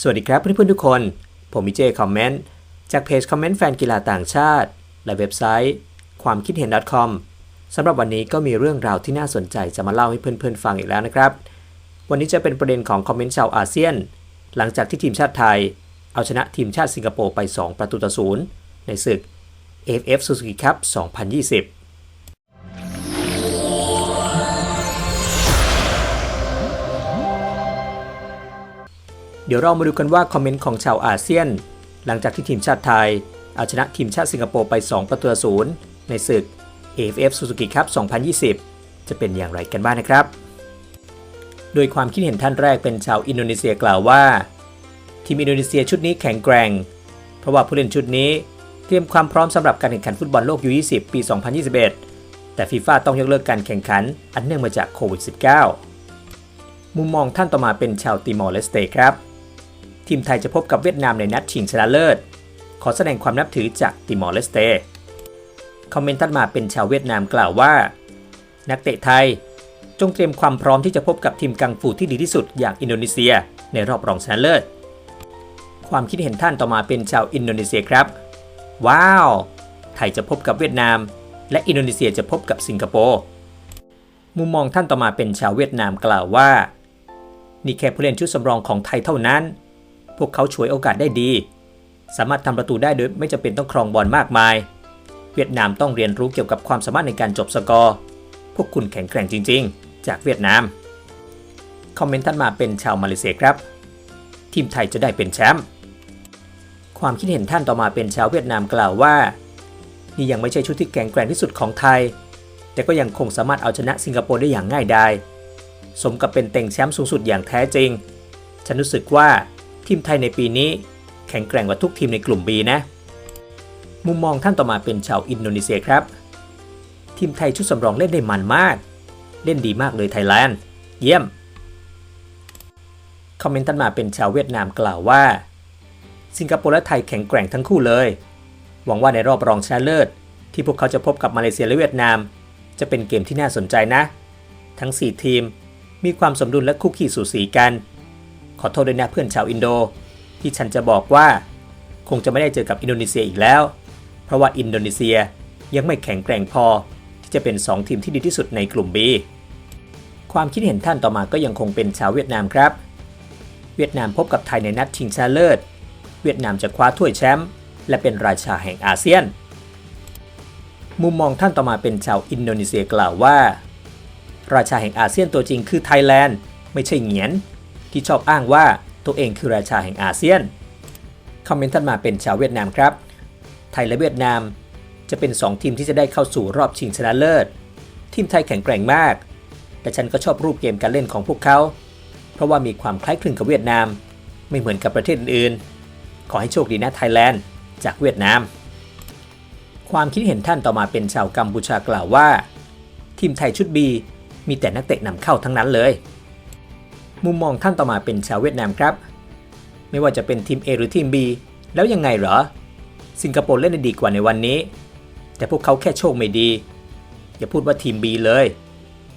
สวัสดีครับเพื่อนๆทุกคน ผมมิเจคอมเมนต์จากเพจคอมเมนต์แฟนกีฬาต่างชาติ และเว็บไซต์ ความคิดเห็น .com สำหรับวันนี้ก็มีเรื่องราวที่น่าสนใจจะมาเล่าให้เพื่อนๆฟังอีกแล้วนะครับ วันนี้จะเป็นประเด็นของคอมเมนต์ชาวอาเซียน หลังจากที่ทีมชาติไทย เอาชนะทีมชาติสิงคโปร์ไป 2 ประตูต่อศูนย์ในศึก AFF Suzuki Cup 2020 ดี๋ยวเรามาดูกันว่าคอมเมนต์ของชาวอาเซียน หลังจากที่ทีมชาติไทย เอาชนะทีมชาติสิงคโปร์ไป 2 ประตูศูนย์ในศึก AFF Suzuki Cup 2020 จะเป็นอย่างไรกันบ้างนะครับ โดยความคิดเห็นท่านแรกเป็นชาวอินโดนีเซียกล่าวว่า ทีมอินโดนีเซียชุดนี้แข็งแกร่ง เพราะว่าผู้เล่นชุดนี้เตรียมความพร้อมสำหรับการแข่งขันฟุตบอลโลก U20 ปี 2021 แต่ฟีฟ่าต้องยกเลิกการแข่งขัน อันเนื่องมาจากโควิด -19 มุมมองท่านต่อมาเป็นชาวติมอร์เลสเตครับ ทีมไทยจะพบกับเวียดนามในนัดชิงชนะเลิศ ขอแสดงความนับถือจากติมอร์เลสเตคอมเมนต์ถัดมาเป็นชาวเวียดนามกล่าวว่า นักเตะไทยจงเตรียมความพร้อมที่จะพบกับทีมกังฟูที่ดีที่สุดอย่างอินโดนีเซีย ในรอบรองชนะเลิศ ความคิดเห็นท่านต่อมาเป็นชาวอินโดนีเซียครับ ว้าว ไทยจะพบกับเวียดนาม และอินโดนีเซียจะพบกับสิงคโปร์ มุมมองท่านต่อมาเป็นชาวเวียดนามกล่าวว่า นี่แค่ผู้เล่นชุดสำรองของไทยเท่านั้น วกเขาฉวยโอกาสได้ดี สามารถทำประตูได้โดยไม่จำเป็นต้องครองบอลมากมาย เวียดนามต้องเรียนรู้เกี่ยวกับความสามารถในการจบสกอร์ พวกคุณแข็งแกร่งจริง ๆ จากเวียดนาม คอมเมนต์ท่านมาเป็นชาวมาเลเซียครับ ทีมไทยจะได้เป็นแชมป์ความคิดเห็นท่านต่อมาเป็นชาวเวียดนามกล่าวว่า นี่ยังไม่ใช่ชุดที่แข็งแกร่งที่สุดของไทย แต่ก็ยังคงสามารถเอาชนะสิงคโปร์ได้อย่างง่ายดาย สมกับเป็นเต็งแชมป์สูงสุดอย่างแท้จริง ฉันรู้สึกว่า ทีมไทยในปีนี้ แข็งแกร่งกว่าทุกทีมในกลุ่ม B นะ มุมมองท่านต่อมาเป็นชาวอินโดนีเซียครับ ทีมไทยชุดสำรองเล่นได้มันมาก เล่นดีมากเลยไทยแลนด์ เยี่ยม คอมเมนต์ท่านมาเป็นชาวเวียดนามกล่าวว่า สิงคโปร์และไทยแข็งแกร่งทั้งคู่เลย หวังว่าในรอบรองชนะเลิศ ที่พวกเขาจะพบกับมาเลเซียและเวียดนาม จะเป็นเกมที่น่าสนใจนะ ทั้ง 4 ทีมมีความสมดุลและคู่ขี้สูสีกัน ขอโทษด้วยนะเพื่อนชาวอินโด ที่ฉันจะบอกว่า คงจะไม่ได้เจอกับอินโดนีเซียอีกแล้ว เพราะว่าอินโดนีเซียยังไม่แข็งแกร่งพอ ที่จะเป็น 2 ทีมที่ดีที่สุดในกลุ่ม B ความคิดเห็นท่านต่อมาก็ยังคงเป็นชาวเวียดนามครับ เวียดนามพบกับไทยในนัดชิงชนะเลิศ เวียดนามจะคว้าถ้วยแชมป์และเป็นราชาแห่งอาเซียน มุมมองท่านต่อมาเป็นชาวอินโดนีเซียกล่าวว่า ราชาแห่งอาเซียนตัวจริงคือไทยแลนด์ ไม่ใช่เหงียน ที่ชอบอ้างว่าตัวเองคือราชาแห่งอาเซียน คอมเมนต์ท่านมาเป็นชาวเวียดนามครับ ไทยและเวียดนาม จะเป็น 2 ทีมที่จะได้เข้าสู่รอบชิงชนะเลิศ ทีมไทยแข็งแกร่งมาก แต่ฉันก็ชอบรูปเกมการเล่นของพวกเขา เพราะว่ามีความคล้ายคลึงกับเวียดนาม ไม่เหมือนกับประเทศอื่นๆ ขอให้โชคดีนะไทยแลนด์จากเวียดนาม ความคิดเห็นท่านต่อมาเป็นชาวกัมพูชากล่าวว่า ทีมไทยชุด B มีแต่นักเตะนำเข้าทั้งนั้นเลย มุมมองท่านต่อมาเป็นชาวเวียดนามครับ ไม่ว่าจะเป็นทีม A หรือทีม B แล้วยังไงเหรอ สิงคโปร์เล่นได้ดีกว่าในวันนี้ แต่พวกเขาแค่โชคไม่ดี อย่าพูดว่าทีม B เลย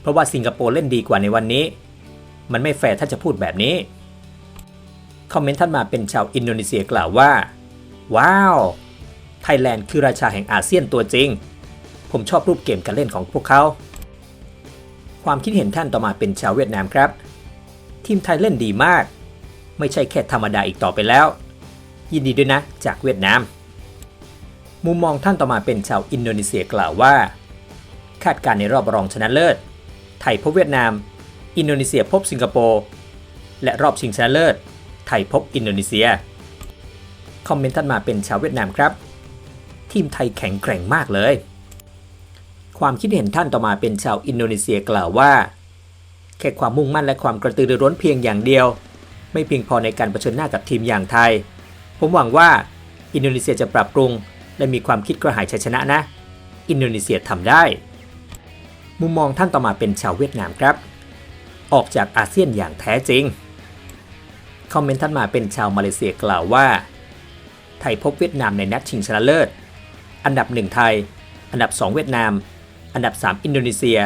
เพราะว่าสิงคโปร์เล่นดีกว่าในวันนี้ มันไม่แฟร์ถ้าจะพูดแบบนี้ คอมเมนต์ท่านมาเป็นชาวอินโดนีเซียกล่าวว่า ว้าว ไทยแลนด์คือราชาแห่งอาเซียนตัวจริง ผมชอบรูปเกมการเล่นของพวกเขา ความคิดเห็นท่านต่อมาเป็นชาวเวียดนามครับ ทีมไทยเล่นดีมาก ไม่ใช่แค่ธรรมดาอีกต่อไปแล้ว ยินดีด้วยนะจากเวียดนาม มุมมองท่านต่อมาเป็นชาวอินโดนีเซียกล่าวว่า คาดการณ์ในรอบรองชนะเลิศ ไทยพบเวียดนาม อินโดนีเซียพบสิงคโปร์ และรอบชิงชนะเลิศ ไทยพบอินโดนีเซีย คอมเมนต์ท่านมาเป็นชาวเวียดนามครับ ทีมไทยแข็งแกร่งมากเลย ความคิดเห็นท่านต่อมาเป็นชาวอินโดนีเซียกล่าวว่า แค่ความมุ่งมั่นและความกระตือรือร้นเพียงอย่างเดียว ไม่เพียงพอในการเผชิญหน้ากับทีมอย่างไทย ผมหวังว่าอินโดนีเซียจะปรับปรุง และมีความคิดกระหายชัยชนะนะ อินโดนีเซียทำได้ มุมมองท่านต่อมาเป็นชาวเวียดนามครับ ออกจากอาเซียนอย่างแท้จริงคอมเมนต์ท่านมาเป็นชาวมาเลเซียกล่าวว่า ไทยพบเวียดนามในนัดชิงชนะเลิศ อันดับ 1 ไทย อันดับ 2 เวียดนาม อันดับ 3 อินโดนีเซีย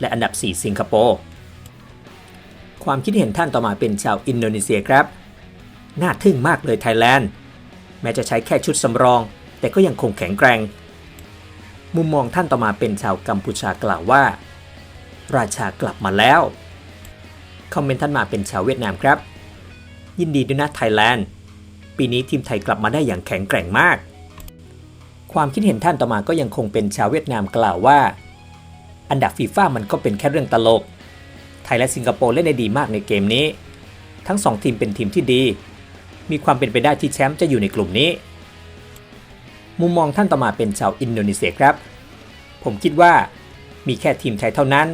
และอันดับ 4 สิงคโปร์ ความคิดเห็นท่านต่อมาเป็นชาวอินโดนีเซียครับ น่าทึ่งมากเลยไทยแลนด์ แม้จะใช้แค่ชุดสำรอง แต่ก็ยังคงแข็งแกร่ง มุมมองท่านต่อมาเป็นชาวกัมพูชากล่าวว่า ราชากลับมาแล้ว คอมเมนต์ท่านมาเป็นชาวเวียดนามครับ ยินดีด้วยนะไทยแลนด์ ปีนี้ทีมไทยกลับมาได้อย่างแข็งแกร่งมาก ความคิดเห็นท่านต่อมาก็ยังคงเป็นชาวเวียดนามกล่าวว่า อันดับฟีฟ่ามันก็เป็นแค่เรื่องตลก ไทยและสิงคโปร์เล่นได้ดีมากในเกมนี้ ทั้งสองทีมเป็นทีมที่ดี มีความเป็นไปได้ที่แชมป์จะอยู่ในกลุ่มนี้ มุมมองท่านต่อมาเป็นชาวอินโดนีเซียครับ ผมคิดว่ามีแค่ทีมไทยเท่านั้น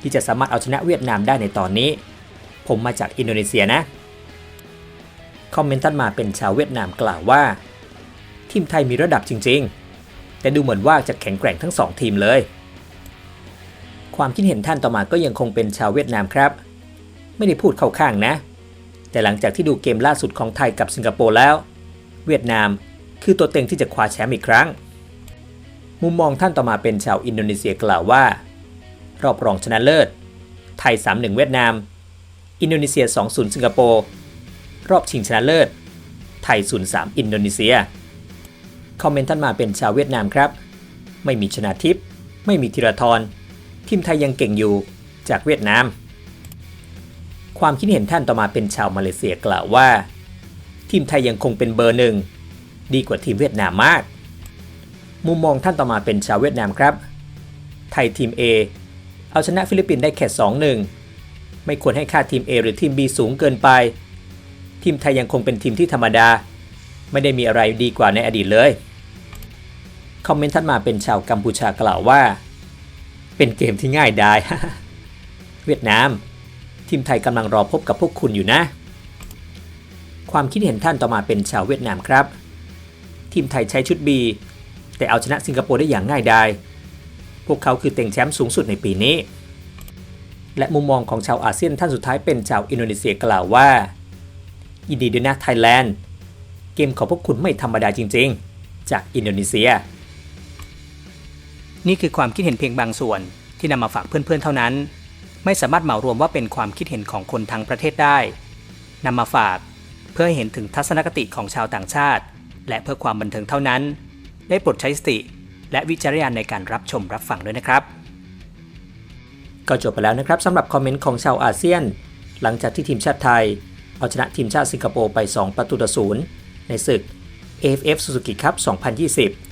ที่จะสามารถเอาชนะเวียดนามได้ในตอนนี้ ผมมาจากอินโดนีเซียนะ คอมเมนต์ท่านมาเป็นชาวเวียดนามกล่าวว่า ทีมไทยมีระดับจริง ๆ แต่ดูเหมือนว่าจะแข็งแกร่งทั้งสองทีมเลย ความคิดเห็นท่านต่อมาก็ยังคงเป็นชาวเวียดนามครับ ไม่ได้พูดเข้าข้างนะ แต่หลังจากที่ดูเกมล่าสุดของไทยกับสิงคโปร์แล้ว เวียดนามคือตัวเต็งที่จะคว้าแชมป์อีกครั้ง มุมมองท่านต่อมาเป็นชาวอินโดนีเซียกล่าวว่า รอบรองชนะเลิศ ไทย 3-1 เวียดนาม อินโดนีเซีย 2-0 สิงคโปร์รอบชิงชนะเลิศ ไทย 0-3 อินโดนีเซีย คอมเมนต์ท่านมาเป็นชาวเวียดนามครับ ไม่มีชนะทิพย์ไม่มีธีรทร ทีมไทยยังเก่งอยู่จากเวียดนาม ความคิดเห็นท่านต่อมาเป็นชาวมาเลเซียกล่าวว่า ทีมไทยยังคงเป็นเบอร์หนึ่งดีกว่าทีมเวียดนามมาก มุมมองท่านต่อมาเป็นชาวเวียดนามครับ ไทยทีม A เอาชนะฟิลิปปินส์ได้แค่2-1 ไม่ควรให้ค่าทีม A หรือทีม B สูงเกินไป ทีมไทยยังคงเป็นทีมที่ธรรมดา ไม่ได้มีอะไรดีกว่าในอดีตเลย คอมเมนต์ท่านมาเป็นชาวกัมพูชากล่าวว่า เป็นเกมที่ง่ายไดายเวียดนาม ทีมไทยกำลังรอพบกับพวกคุณอยู่นะ ความคิดเห็นท่านต่อมาเป็นชาวเวียดนามครับ ทีมไทยใช้ชุด B แต่เอาชนะสิงคโปร์ได้อย่างง่ายดาย พวกเขาคือเต็งแชมป์สูงสุดในปีนี้ และมุมมองของชาวอาเซียนท่านสุดท้ายเป็นชาวอินโดนีเซียกล่าวว่ายินดีด้วยนะไทยแลนด์ เกมของพวกคุณไม่ธรรมดาจริง ๆ จากอินโดนีเซีย นี่คือความคิดเห็นเพียงบางส่วนที่นำมาฝากเพื่อนๆเท่านั้น ไม่สามารถเหมารวมว่าเป็นความคิดเห็นของคนทั้งประเทศได้นำมาฝากเพื่อให้เห็นถึงทัศนคติของชาวต่างชาติ และเพื่อความบันเทิงเท่านั้น ได้โปรดใช้สติ และวิจารณญาณในการรับชมรับฟังด้วยนะครับ ก็จบไปแล้วนะครับสำหรับคอมเมนต์ของชาวอาเซียน หลังจากที่ทีมชาติไทย เอาชนะทีมชาติสิงคโปร์ไป 2 ประตูต่อศูนย์ในศึก AFF Suzuki Cup 2020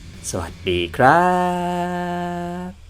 สวัสดีครับ